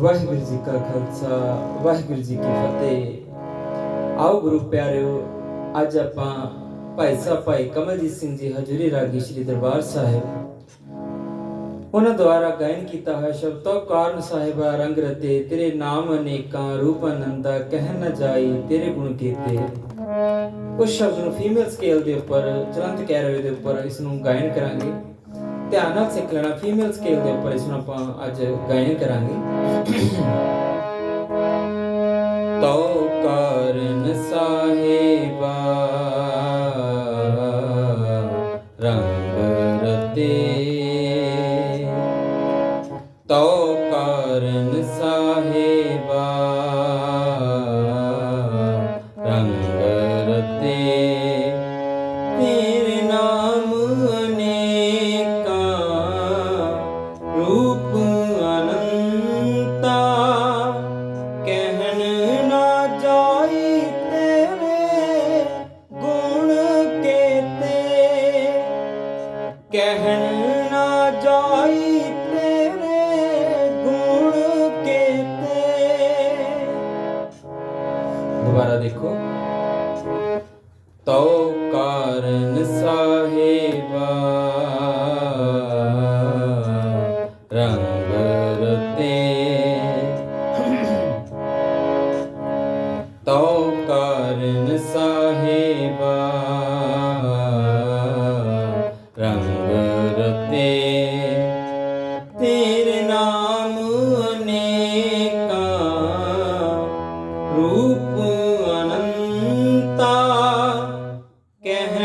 ਵਾਹਿਗੁਰੂ ਜੀ ਕਾ ਖਾਲਸਾ, ਵਾਹਿਗੁਰੂ ਜੀ ਕੀ ਫਤਿਹ। ਆਓ ਗੁਰੂ ਪਿਆਰਿਓ, ਅੱਜ ਆਪਾਂ ਭਾਈ ਸਾਹਿਬ ਭਾਈ ਕਮਲਜੀਤ ਸਿੰਘ ਜੀ ਹਜੂਰੀ ਰਾਗੀ ਸ੍ਰੀ ਦਰਬਾਰ ਸਾਹਿਬ। ਉਹਨਾਂ ਦੁਆਰਾ ਗਾਇਨ ਕੀਤਾ ਹੋਇਆ ਸ਼ਬਦ ਤੋਂ ਕਾਰਨ ਸਾਹਿਬਾ ਰੰਗ ਰਤੇ, ਤੇਰੇ ਨਾਮ ਅਨੇਕਾਂ ਰੂਪ ਅਨੰਦਾ ਕਹਿ ਨ ਜਾਈ ਤੇਰੇ ਗੁਣ ਕੀਤੇ। ਉਸ ਸ਼ਬਦ ਨੂੰ ਫੀਮੇਲ ਸਕੇਲ ਦੇ ਉੱਪਰ, ਚਲੰਤ ਕੈਰਵੇ ਦੇ ਉੱਪਰ ਇਸ ਨੂੰ ਗਾਇਨ ਕਰਾਂਗੇ। ਧਿਆਨ ਨਾਲ ਸਿੱਖ ਲੈਣਾ ਫੀਮੇਲ ਸਕੇਲ ਦੇ ਉੱਪਰ ਇਸ ਨੂੰ ਆਪਾਂ ਅੱਜ ਗਾਇਨ ਕਰਾਂਗੇ। ਤੋ ਕਾਰਨ ਸਾਹਿਬਾ, ਰੰਗ ਰਤੇ। ਤੋ ਰੂਪ ਅਨੰਤਾ। ਕਹਿ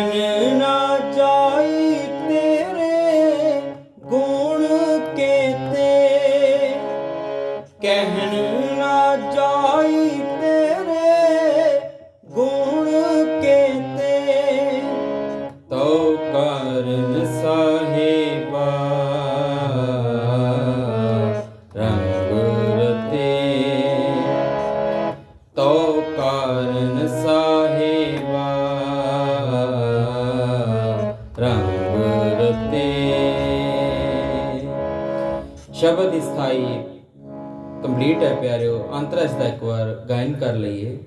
ਪਿਆਰਿਓ ਇਸ ਦਾ ਇੱਕ ਵਾਰ ਗਾਇਨ ਕਰ ਲਈਏ।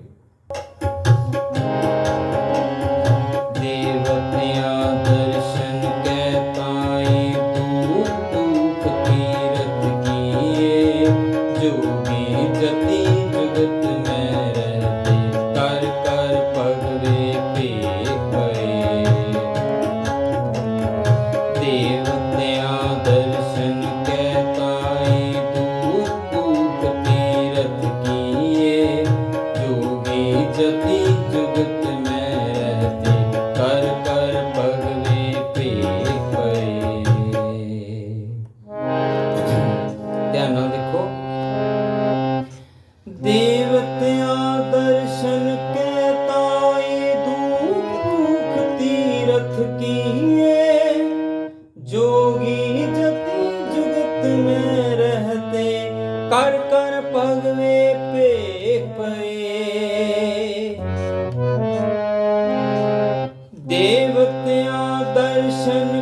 ਦੇਵਤਿਆਂ ਦਰਸ਼ਨ ਕੈ ਤਾਈ ਦੁਖ ਤੀਰਥ ਕੀਏ। ਜੋਗੀ ਜਤੀ ਜੁਗਤ ਮੈਂ ਰਹਤੇ, ਕਰ ਕਰ ਭਗਵੇ ਭੇਖ ਪਏ ਦੇਵਤਿਆਂ ਦਰਸ਼ਨ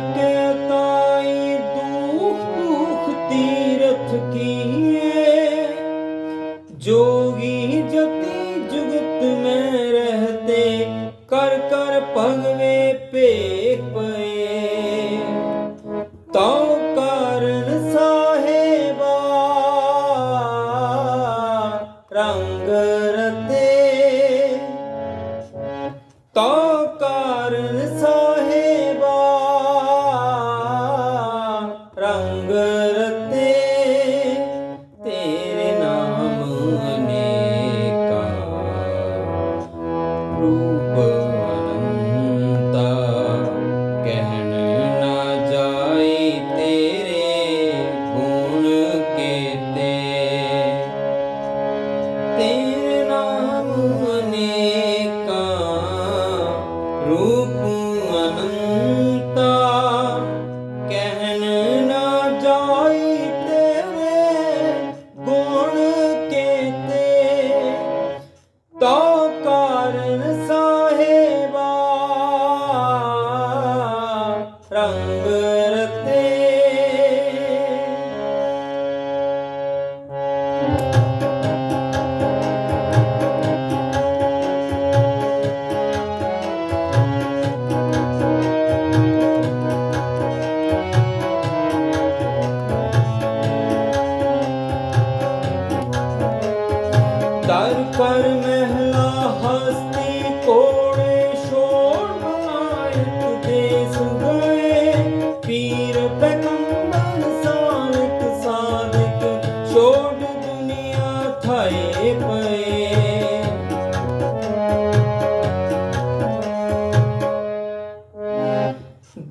ਛੋੜ ਦੁਨੀਆ ਥਾਏ ਪਏ।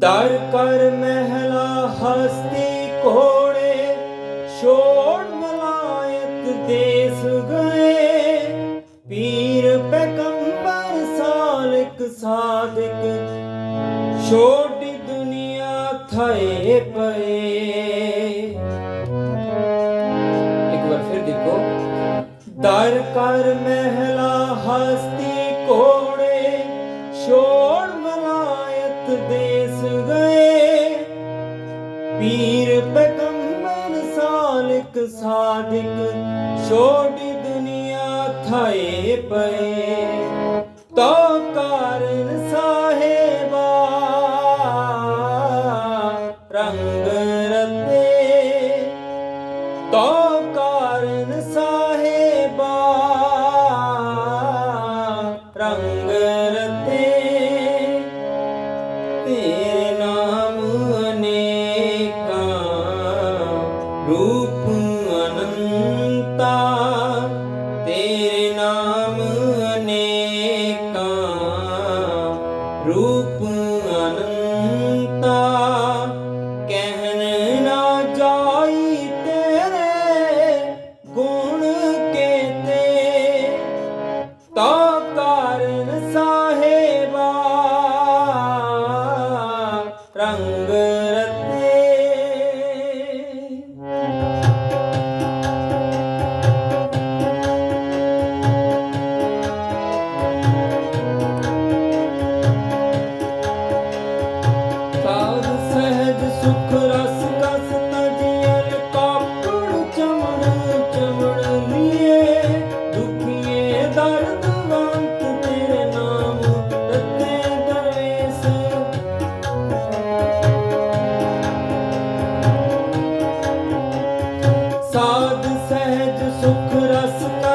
ਦਰ ਕਰ ਮਹਿਲਾ ਹਸਤੀ ਕੋੜੇ ਛੋੜ ਮਲਾਇਤ ਦੇਸ ਗਏ। ਪੀਰ ਪੈਗੰਬਰ ਸਾਲਕ ਸਾਦਕ, ਛੋਟੀ ਦੁਨੀਆ ਥਾਏ ਕਰ ਮਹਿਲਾ ਹਸਤੀ ਕੋੜੇ ਛੋੜ ਮਲਾਇਤ ਦੇਸ ਗਏ। ਪੀਰ ਪੈਗੰਬਰ ਸਾਲਕ ਸਾਦਕ ਛੋਟੀ ਦੁਨੀਆ ਥਾਏ ਪਏ। ਰੰਗ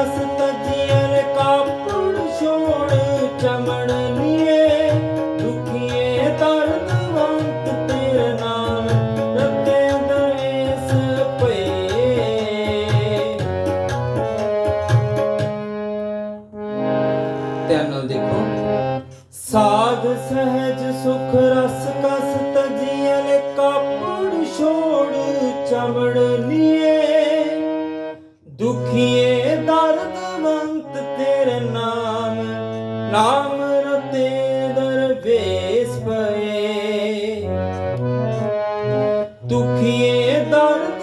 ਰਸ ਕਸ ਤਜੀਅਲ ਛੋੜ ਚਮੜ ਲੀਏ ਦੁਖੀਏ ਦਰਦ ਵੰਤ ਤੇਰੇ ਨਾਲ ਰਤੇ ਦਰਵੇਸ ਪਏ ਧਿਆਨ ਨਾਲ ਦੇਖੋ। ਸਾਧ ਸਹਿਜ ਸੁਖ ਰਸ ਕਸ ਤਜੀਅਲ ਕਾਪੜ ਛੋੜ ਚਮੜ ਲੀਏ ਦੁਖੀਏ ਦਰ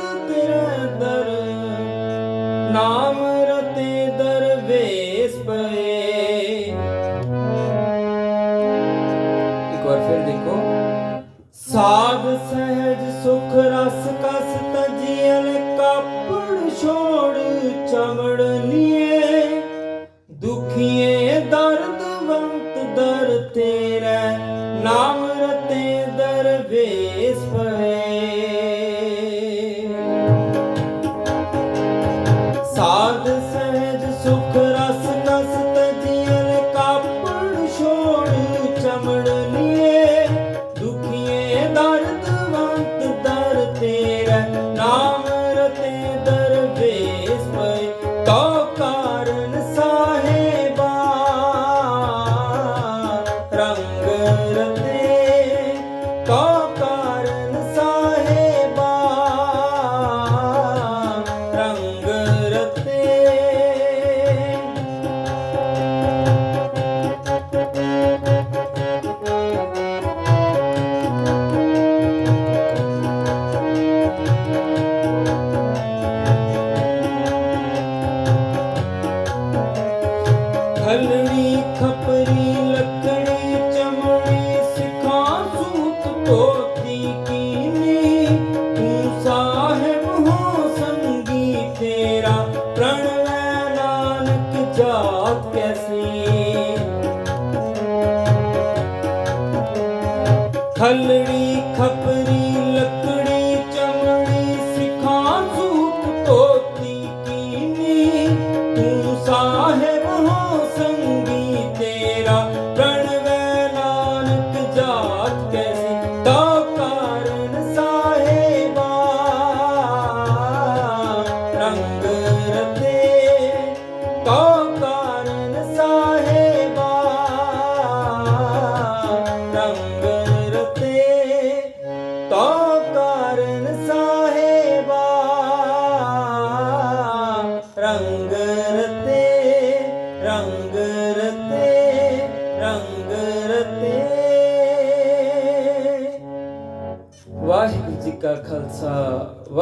오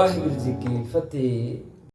ਵਾਹਿਗੁਰੂ ਜੀ ਕੀ ਫਤਿਹ।